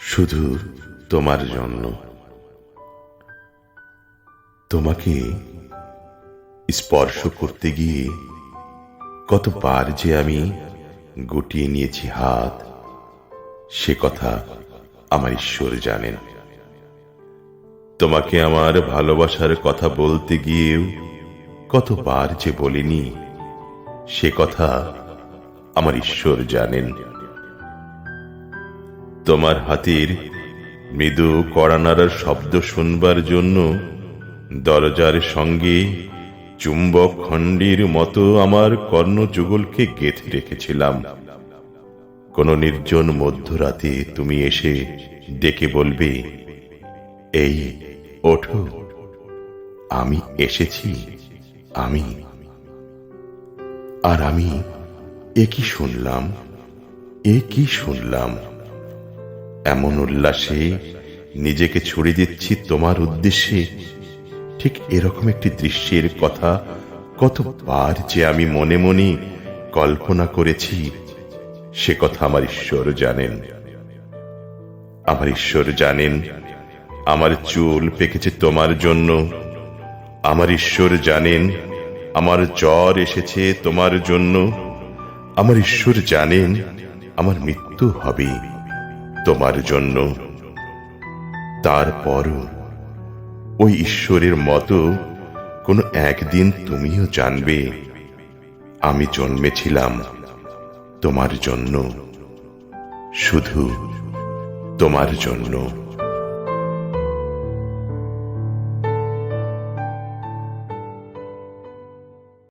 শুধু তোমার জন্য। তোমাকে স্পর্শ করতে গিয়ে কতবার যে আমি গুটিয়ে নিয়েছি হাত, সে কথা আমার ঈশ্বর জানেন। তোমাকে আমার ভালোবাসার কথা বলতে গিয়েও কতবার যে বলিনি, সে কথা আমার ঈশ্বর জানেন। তোমার হাতের মৃদু কড়ানাড়ার শব্দ শুনবার জন্য দরজার সঙ্গে চুম্বক খণ্ডির মতো আমার কর্ণযুগলকে গেঁথে রেখেছিলাম। কোন নির্জন মধ্যরাতে তুমি এসে ডেকে বলবে, এই, ওঠো। আমি এসেছি। আমি। আর আমি এ কি শুনলাম? এ কি শুনলাম? এমন উল্লাসে নিজেকে ছুড়ে দিচ্ছি তোমার উদ্দেশ্যে। ঠিক এরকম একটি দৃশ্যের কথা কতবার যে আমি মনে মনে কল্পনা করেছি, সে কথা আমার ঈশ্বর জানেন। আমার ঈশ্বর জানেন, আমার চুল পেকেছে তোমার জন্য। আমার ঈশ্বর জানেন, আমার জ্বর এসেছে তোমার জন্য। আমার ঈশ্বর জানেন, আমার মৃত্যু হবে। তোমার জন্য। তারপরও ওই ঈশ্বরের মতো কোনো একদিন তুমিও জানবে, আমি জন্মেছিলাম তোমার জন্য, শুধু তোমার জন্য।